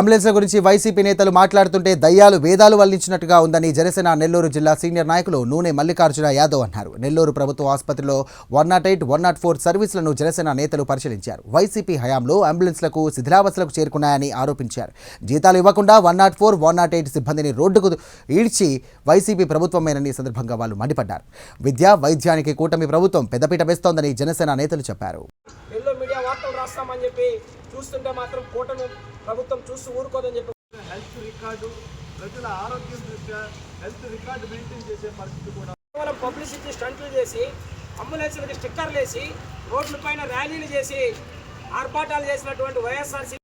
అంబులెన్స్ల గురించి వైసీపీ నేతలు మాట్లాడుతుంటే దయ్యాలు వేదాలు వల్లించినట్టుగా ఉందని జనసేన నెల్లూరు జిల్లా సీనియర్ నాయకులు నూనె మల్లికార్జున యాదవ్ అన్నారు. నెల్లూరు ప్రభుత్వ ఆసుపత్రిలో one naught eight one naught four సర్వీసులను జనసేన నేతలు పరిశీలించారు. వైసీపీ హయాంలో అంబులెన్స్లకు శిథిలావస్థలకు చేరుకున్నాయని ఆరోపించారు. జీతాలు ఇవ్వకుండా one naught four one naught eight సిబ్బందిని రోడ్డుకు ఈడ్చి వైసీపీ ప్రభుత్వమేనని సందర్భంగా వాళ్ళు మండిపడ్డారు. విద్య వైద్యానికి కూటమి ప్రభుత్వం పెద్దపీట వేస్తోందని జనసేన నేతలు చెప్పారు. రాస్తామని చెప్పి చూస్తుంటే మాత్రం కూటమి ప్రభుత్వం చూస్తూ ఊరుకోదని చెప్పి హెల్త్ రికార్డు ప్రజల ఆరోగ్యం దృష్ట్యా హెల్త్ రికార్డు మెయింటైన్ చేసే పరిస్థితి కూడా కేవలం పబ్లిసిటీ స్టంట్లు చేసి అంబులెన్స్లకి స్టిక్కర్లు వేసి రోడ్ల పైన ర్యాలీలు చేసి ఆర్భాటాలు చేసినటువంటి వైఎస్ఆర్సీ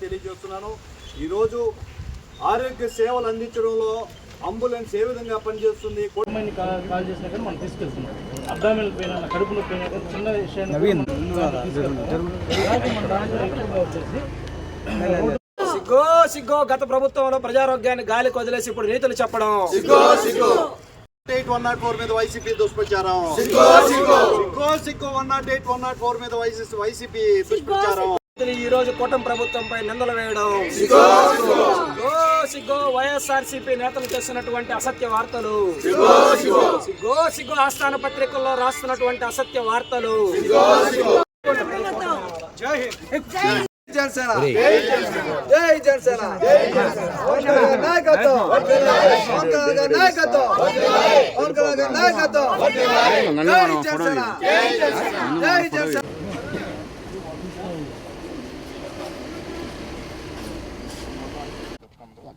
తెలియజేస్తున్నాను. ఈరోజు ఆరోగ్య సేవలు అందించడంలో అంబులెన్స్ ఏ విధంగా పనిచేస్తుంది? కాల్ కాల్ చేసినా కానీ మనం తీసుకెళ్తున్నాం. అబ్డామినల్ పెయిన్ అన్న కడుపు నొప్పి అయినా కానీ చిన్న విషయాన్ని వచ్చేసి సిగ్గో సిగ్గో గత ప్రభుత్వంలో ప్రజారోగ్యాన్ని గాలికి వదిలేసి ఇప్పుడు నీతులు చెప్పడం. ఎయిట్ వన్ నాట్ ఫోర్ మీద వైసీపీ దుష్ప్రచారం. సిగ్గో సిగ్గో. One naught eight one naught four మీద వైసీపీ దుష్ప్రచారం. ఈ రోజు కూటమి ప్రభుత్వంపై నిందలు వేయడం. సిగ్గో సిగ్గో. వైఎస్ఆర్సీపీ నేతలు చేస్తున్నటువంటి అసత్య వార్తలు. సిగ్గో సిగ్గో. ఆస్థాన పత్రికల్లో రాస్తున్నటువంటి అసత్య వార్తలు. జై హింద్. జనసేన. జై జనసేన. పవన్ కళ్యాణ్ నాయకత్వం.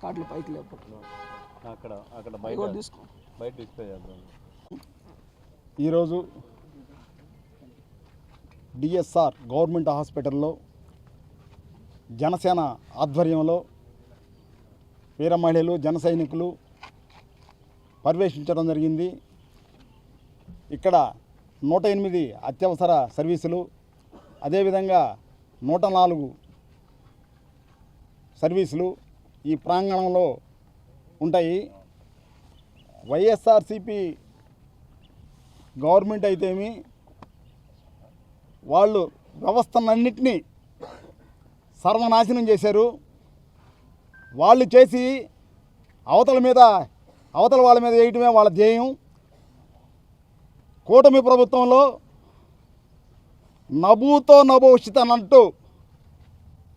జై జనసేన ఈరోజు డిఎస్ఆర్ గవర్నమెంట్ హాస్పిటల్లో జనసేన ఆధ్వర్యంలో వీర మహిళలు జన సైనికులు పర్యవేక్షించడం జరిగింది. ఇక్కడ నూట ఎనిమిది అత్యవసర సర్వీసులు అదేవిధంగా నూట నాలుగు సర్వీసులు ఈ ప్రాంగణంలో ఉంటాయి. వైఎస్ఆర్సిపి గవర్నమెంట్ అయితేమి వాళ్ళు వ్యవస్థలన్నింటినీ సర్వనాశనం చేశారు. వాళ్ళు చేసి అవతల మీద అవతల వాళ్ళ మీద వేయటమే వాళ్ళ ధ్యేయం. కూటమి ప్రభుత్వంలో నభూతో నభవిష్యత్ అన్నట్టు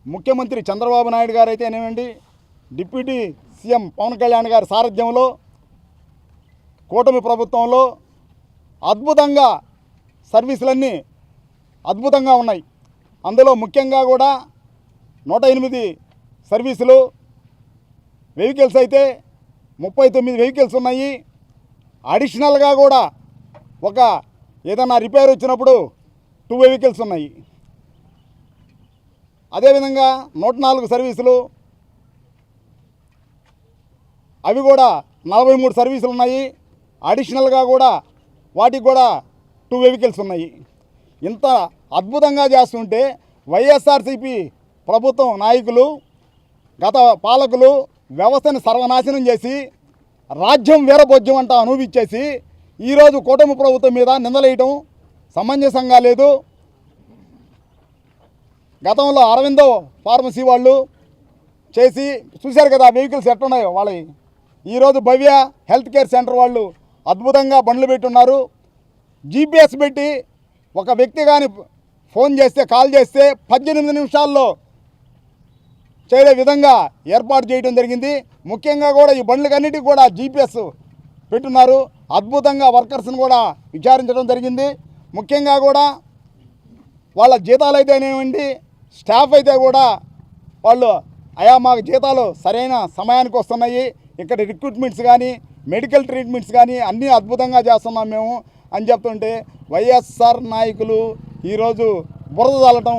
ముఖ్యమంత్రి చంద్రబాబు నాయుడు గారు అయితేనేమండి డిప్యూటీ సీఎం పవన్ కళ్యాణ్ గారి సారథ్యంలో కూటమి ప్రభుత్వంలో అద్భుతంగా సర్వీసులన్నీ అద్భుతంగా ఉన్నాయి. అందులో ముఖ్యంగా కూడా నూట ఎనిమిది సర్వీసులు వెహికల్స్ అయితే ముప్పై తొమ్మిది వెహికల్స్ ఉన్నాయి. అడిషనల్గా కూడా ఒక ఏదైనా రిపేర్ వచ్చినప్పుడు టూ వెహికల్స్ ఉన్నాయి. అదేవిధంగా నూట నాలుగు సర్వీసులు అవి కూడా నలభై మూడు సర్వీసులు ఉన్నాయి. అడిషనల్గా కూడా వాటికి కూడా టూ వెహికల్స్ ఉన్నాయి. ఇంత అద్భుతంగా చేస్తుంటే వైఎస్ఆర్సీపీ ప్రభుత్వం నాయకులు గత పాలకులు వ్యవస్థను సర్వనాశనం చేసి రాజ్యం వీరభోజ్యం అంట అనుభవించేసి ఈరోజు కూటమి ప్రభుత్వం మీద నిందలేయటం సమంజసంగా లేదు. గతంలో అరవిందో ఫార్మసీ వాళ్ళు చేసి చూశారు కదా వెహికల్స్ ఎట్టున్నాయో వాళ్ళవి. ఈరోజు భవ్య హెల్త్ కేర్ సెంటర్ వాళ్ళు అద్భుతంగా బండ్లు పెట్టున్నారు. జీపీఎస్ పెట్టి ఒక వ్యక్తి కానీ ఫోన్ చేస్తే కాల్ చేస్తే పద్దెనిమిది నిమిషాల్లో చేరే విధంగా ఏర్పాటు చేయడం జరిగింది. ముఖ్యంగా కూడా ఈ బండ్లకన్నిటికి కూడా జీపీఎస్ పెట్టున్నారు. అద్భుతంగా వర్కర్స్ని కూడా విచారించడం జరిగింది. ముఖ్యంగా కూడా వాళ్ళ జీతాలు అయితేనేమండి స్టాఫ్ అయితే కూడా వాళ్ళు అయా మాకు జీతాలు సరైన సమయానికి వస్తున్నాయి. ఇక్కడ రిక్రూట్మెంట్స్ కానీ మెడికల్ ట్రీట్మెంట్స్ కానీ అన్నీ అద్భుతంగా చేస్తున్నాం మేము అని చెప్తుంటే వైఎస్ఆర్ నాయకులు ఈరోజు బురద చల్లటం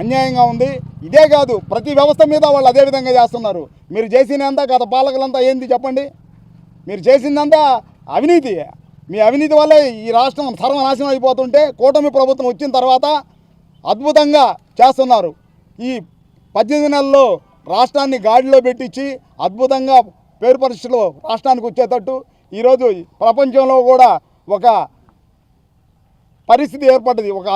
అన్యాయంగా ఉంది. ఇదే కాదు ప్రతి వ్యవస్థ మీద వాళ్ళు అదే విధంగా చేస్తున్నారు. మీరు చేసినంతా గత పాలకులంతా ఏంది చెప్పండి? మీరు చేసిందంతా అవినీతి. మీ అవినీతి వల్లే ఈ రాష్ట్రం సర్వనాశనం అయిపోతుంటే కూటమి ప్రభుత్వం వచ్చిన తర్వాత అద్భుతంగా చేస్తున్నారు. ఈ పద్దెనిమిది నెలల్లో రాష్ట్రాన్ని గాడిలో పెట్టించి అద్భుతంగా పేరు పరిస్థితులు రాష్ట్రానికి వచ్చేటట్టు ఈరోజు ప్రపంచంలో కూడా ఒక పరిస్థితి ఏర్పడ్డది. ఒక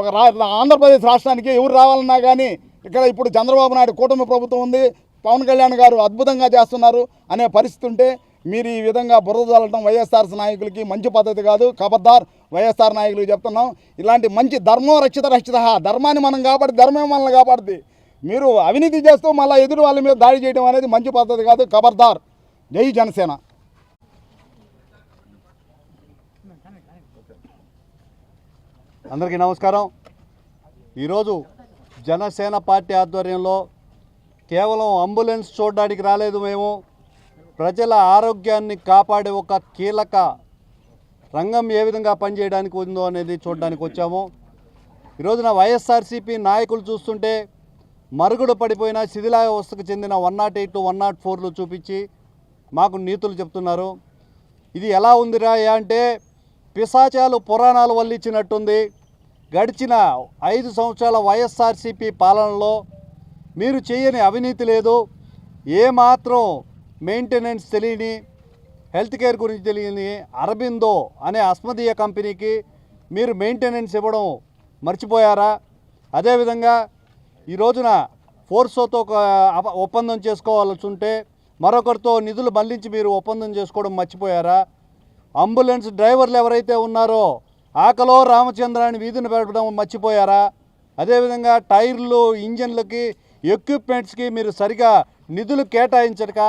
ఒక రా ఆంధ్రప్రదేశ్ రాష్ట్రానికి ఎవరు రావాలన్నా కానీ ఇక్కడ ఇప్పుడు చంద్రబాబు నాయుడు కూటమి ప్రభుత్వం ఉంది పవన్ కళ్యాణ్ గారు అద్భుతంగా చేస్తున్నారు అనే పరిస్థితి ఉంటే మీరు ఈ విధంగా బురద చల్లటం వైఎస్ఆర్ నాయకులకి మంచి పద్ధతి కాదు. ఖబర్దార్ వైఎస్ఆర్ నాయకులకు చెప్తున్నాం. ఇలాంటి మంచి ధర్మం రక్షిత రక్షిత ధర్మాన్ని మనం కాబట్టి ధర్మం మనల్ని కాపాడుద్ది. మీరు అవినీతి చేస్తూ మళ్ళీ ఎదురు వాళ్ళ మీద దాడి చేయడం అనేది మంచి పద్ధతి కాదు. ఖబర్దార్ జై జనసేన. అందరికీ నమస్కారం. ఈరోజు జనసేన పార్టీ ఆధ్వర్యంలో కేవలం అంబులెన్స్ చూడడానికి రాలేదు మేము. ప్రజల ఆరోగ్యాన్ని కాపాడే ఒక కీలక రంగం ఏ విధంగా పనిచేయడానికి ఉందో అనేది చూడడానికి వచ్చాము. ఈరోజున వైఎస్ఆర్సీపీ నాయకులు చూస్తుంటే మరుగుడు పడిపోయిన శిథిలావస్థకు చెందిన one naught eight one naught ఫోర్లు చూపించి మాకు నీతులు చెప్తున్నారు. ఇది ఎలా ఉందిరా? అంటే పిశాచాలు పురాణాలు వల్లించినట్టుంది గడిచిన ఐదు సంవత్సరాల వైఎస్ఆర్సీపీ పాలనలో మీరు చేయని అవినీతి లేదు. ఏమాత్రం మెయింటెనెన్స్ తెలియని హెల్త్ కేర్ గురించి తెలియని అరబిందో అనే అస్మదీయ కంపెనీకి మీరు మెయింటెనెన్స్ ఇవ్వడం మర్చిపోయారా? అదేవిధంగా ఈ రోజున ఫోర్సోతో ఒక ఒప్పందం చేసుకోవాల్సి ఉంటే మరొకరితో నిధులు మళ్ళించి మీరు ఒప్పందం చేసుకోవడం మర్చిపోయారా? అంబులెన్స్ డ్రైవర్లు ఎవరైతే ఉన్నారో ఆకలో రామచంద్రాన్ని వీధిని పెట్టడం మర్చిపోయారా? అదేవిధంగా టైర్లు ఇంజన్లకి ఎక్విప్మెంట్స్కి మీరు సరిగా నిధులు కేటాయించక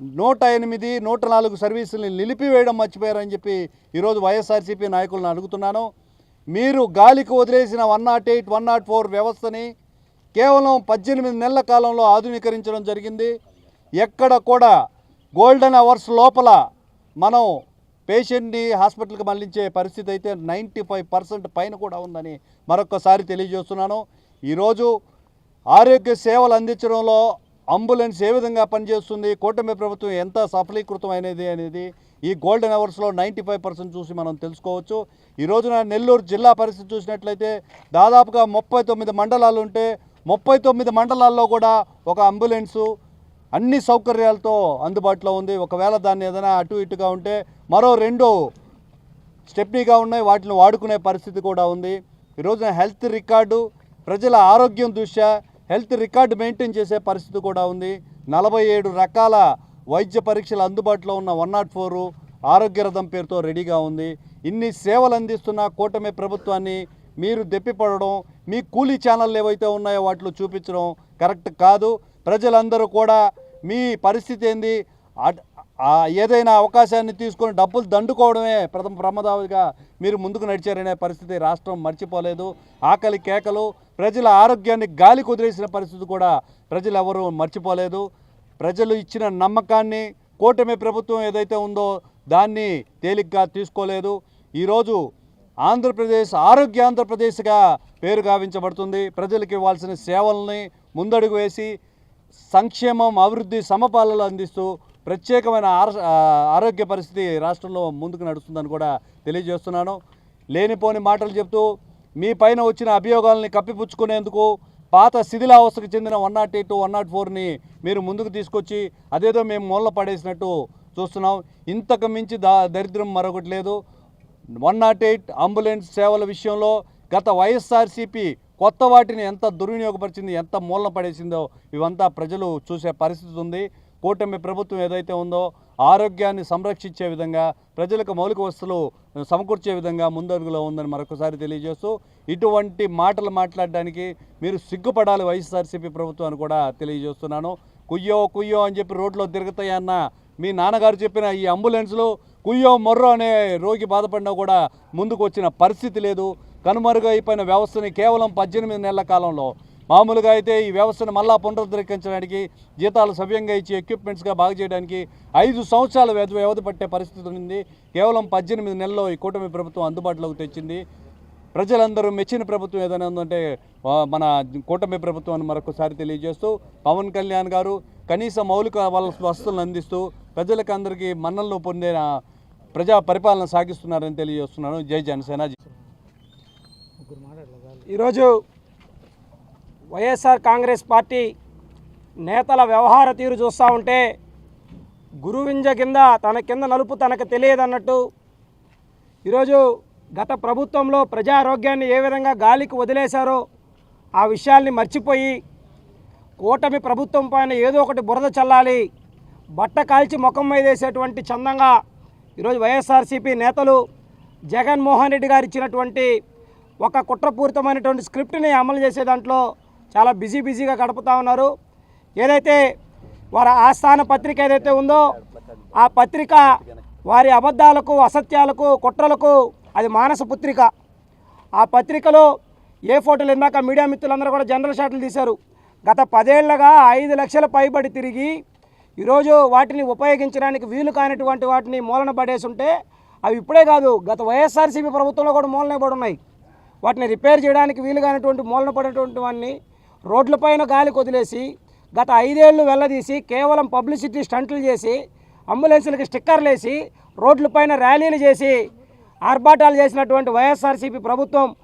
నూట ఎనిమిది నూట నాలుగు సర్వీసుల్ని నిలిపివేయడం మర్చిపోయారని చెప్పి ఈరోజు వైఎస్ఆర్సీపీ నాయకులను అడుగుతున్నాను. మీరు గాలికి వదిలేసిన one naught eight one naught four వ్యవస్థని కేవలం పద్దెనిమిది నెలల కాలంలో ఆధునీకరించడం జరిగింది. ఎక్కడ కూడా గోల్డెన్ అవర్స్ లోపల మనం పేషెంట్ని హాస్పిటల్కి మళ్ళించే పరిస్థితి అయితే నైంటీ ఫైవ్ పర్సెంట్ పైన కూడా ఉందని మరొకసారి తెలియజేస్తున్నాను. ఈరోజు ఆరోగ్య సేవలు అందించడంలో అంబులెన్స్ ఏ విధంగా పనిచేస్తుంది కూటమి ప్రభుత్వం ఎంత సఫలీకృతం అనేది అనేది ఈ గోల్డెన్ అవర్స్లో నైంటీ ఫైవ్ పర్సెంట్ చూసి మనం తెలుసుకోవచ్చు. ఈ రోజున నెల్లూరు జిల్లా పరిస్థితి చూసినట్లయితే దాదాపుగా ముప్పై తొమ్మిది మండలాలు ఉంటే ముప్పై తొమ్మిది మండలాల్లో కూడా ఒక అంబులెన్సు అన్ని సౌకర్యాలతో అందుబాటులో ఉంది. ఒకవేళ దాన్ని ఏదైనా అటు ఇటుగా ఉంటే మరో రెండు స్టెప్నీగా ఉన్నాయి. వాటిని వాడుకునే పరిస్థితి కూడా ఉంది. ఈ రోజున హెల్త్ రికార్డు ప్రజల ఆరోగ్యం దృష్ట్యా హెల్త్ రికార్డు మెయింటైన్ చేసే పరిస్థితి కూడా ఉంది. నలభై ఏడు రకాల వైద్య పరీక్షలు అందుబాటులో ఉన్న వన్ నాట్ ఫోరు ఆరోగ్య రథం పేరుతో రెడీగా ఉంది. ఇన్ని సేవలు అందిస్తున్న కూటమి ప్రభుత్వాన్ని మీరు దెప్పిపడడం మీ కూలీ ఛానళ్ళు ఏవైతే ఉన్నాయో వాటిలో చూపించడం కరెక్ట్ కాదు. ప్రజలందరూ కూడా మీ పరిస్థితి ఏంది? ఏదైనా అవకాశాన్ని తీసుకొని డబ్బులు దండుకోవడమే ప్రథమ ప్రమాదాలుగా మీరు ముందుకు నడిచారనే పరిస్థితి రాష్ట్రం మర్చిపోలేదు. ఆకలి కేకలు ప్రజల ఆరోగ్యాన్ని గాలి కుదిరేసిన పరిస్థితి కూడా ప్రజలు ఎవరూ మర్చిపోలేదు. ప్రజలు ఇచ్చిన నమ్మకాన్ని కూటమి ప్రభుత్వం ఏదైతే ఉందో దాన్ని తేలిగ్గా తీసుకోలేదు. ఈరోజు ఆంధ్రప్రదేశ్ ఆరోగ్య ఆంధ్రప్రదేశ్గా పేరు గావించబడుతుంది. ప్రజలకు ఇవ్వాల్సిన సేవల్ని ముందడుగు వేసి సంక్షేమం అభివృద్ధి సమపాలనలు అందిస్తూ ప్రత్యేకమైన ఆరోగ్య పరిస్థితి రాష్ట్రంలో ముందుకు నడుస్తుందని కూడా తెలియజేస్తున్నాను. లేనిపోని మాటలు చెప్తూ మీ పైన వచ్చిన అభియోగాల్ని కప్పిపుచ్చుకునేందుకు పాత శిథిలావస్థకు చెందిన one naught eight one naught ఫోర్ని మీరు ముందుకు తీసుకొచ్చి అదేదో మేము మూల పడేసినట్టు చూస్తున్నాం. ఇంతకు మించి దా దరిద్రం మరొకటి లేదు. వన్ నాట్ ఎయిట్ అంబులెన్స్ సేవల విషయంలో గత వైఎస్ఆర్సీపీ కొత్త వాటిని ఎంత దుర్వినియోగపరిచింది ఎంత మూలన పడేసిందో ఇవంతా ప్రజలు చూసే పరిస్థితి ఉంది. కూటమి ప్రభుత్వం ఏదైతే ఉందో ఆరోగ్యాన్ని సంరక్షించే విధంగా ప్రజలకు మౌలిక వస్తువులు సమకూర్చే విధంగా ముందడుగులో ఉందని మరొకసారి తెలియజేస్తూ ఇటువంటి మాటలు మాట్లాడడానికి మీరు సిగ్గుపడాలి వైఎస్ఆర్సీపీ ప్రభుత్వాన్ని కూడా తెలియజేస్తున్నాను. కుయ్యో కుయ్యో అని చెప్పి రోడ్లో తిరుగుతాయన్న మీ నాన్నగారు చెప్పిన ఈ అంబులెన్స్లు కుయ్యో మొర్రో అనే రోగి బాధపడినా కూడా ముందుకు వచ్చిన పరిస్థితి లేదు. కనుమరుగైపోయిన వ్యవస్థని కేవలం పద్దెనిమిది నెలల కాలంలో మామూలుగా అయితే ఈ వ్యవస్థను మళ్ళా పునరుద్ధరించడానికి జీతాలు సవ్యంగా ఇచ్చి ఎక్విప్మెంట్స్గా బాగు చేయడానికి ఐదు సంవత్సరాల వ్యవధి వ్యవధి పట్టే పరిస్థితి ఉంది. కేవలం పద్దెనిమిది నెలల్లో ఈ కూటమి ప్రభుత్వం అందుబాటులోకి తెచ్చింది. ప్రజలందరూ మెచ్చిన ప్రభుత్వం ఏదైనా ఉందంటే మన కూటమి ప్రభుత్వం అని మరొకసారి తెలియజేస్తూ పవన్ కళ్యాణ్ గారు కనీస మౌలిక వల- వసతులను అందిస్తూ ప్రజలకు అందరికీ మన్నలను పొందిన ప్రజా పరిపాలన సాగిస్తున్నారని తెలియజేస్తున్నాను. జై జనసేన. ఈరోజు వైఎస్ఆర్ కాంగ్రెస్ పార్టీ నేతల వ్యవహార తీరు చూస్తూ ఉంటే గురువింజ కింద తన కింద నలుపు తనకు తెలియదన్నట్టు ఈరోజు గత ప్రభుత్వంలో ప్రజారోగ్యాన్ని ఏ విధంగా గాలికి వదిలేశారో ఆ విషయాల్ని మర్చిపోయి కూటమి ప్రభుత్వం పైన ఏదో ఒకటి బురద చల్లాలి బట్ట కాల్చి ముఖం మీద వేసేటువంటి చందంగా ఈరోజు వైఎస్ఆర్సీపీ నేతలు జగన్మోహన్ రెడ్డి గారు ఇచ్చినటువంటి ఒక కుట్రపూరితమైనటువంటి స్క్రిప్ట్ని అమలు చేసే దాంట్లో చాలా బిజీ బిజీగా గడుపుతూ ఉన్నారు. ఏదైతే వారి ఆస్థాన పత్రిక ఏదైతే ఉందో ఆ పత్రిక వారి అబద్ధాలకు అసత్యాలకు కుట్రలకు అది మానస పుత్రిక. ఆ పత్రికలో ఏ ఫోటోలు ఇందాక మీడియా మిత్రులందరూ కూడా జనరల్ షాట్లు తీశారు. గత పదేళ్ళగా ఐదు లక్షల పైబడి తిరిగి ఈరోజు వాటిని ఉపయోగించడానికి వీలు కానటువంటి వాటిని మూలన పడేసి ఉంటే అవి ఇప్పుడే కాదు గత వైఎస్ఆర్సీపీ ప్రభుత్వంలో కూడా మూలన పడి ఉన్నాయి వాటిని రిపేర్ చేయడానికి వీలు కానటువంటి మూలన పడేటువంటి వాటిని రోడ్లపైన గాలి కొదిలేసి గత ఐదేళ్ళు వెళ్ళదీసి కేవలం పబ్లిసిటీ స్టంట్లు చేసి అంబులెన్సులకి స్టిక్కర్లు వేసి రోడ్లపైన ర్యాలీలు చేసి ఆర్భాటాలు చేసినటువంటి వైఎస్ఆర్సీపీ ప్రభుత్వం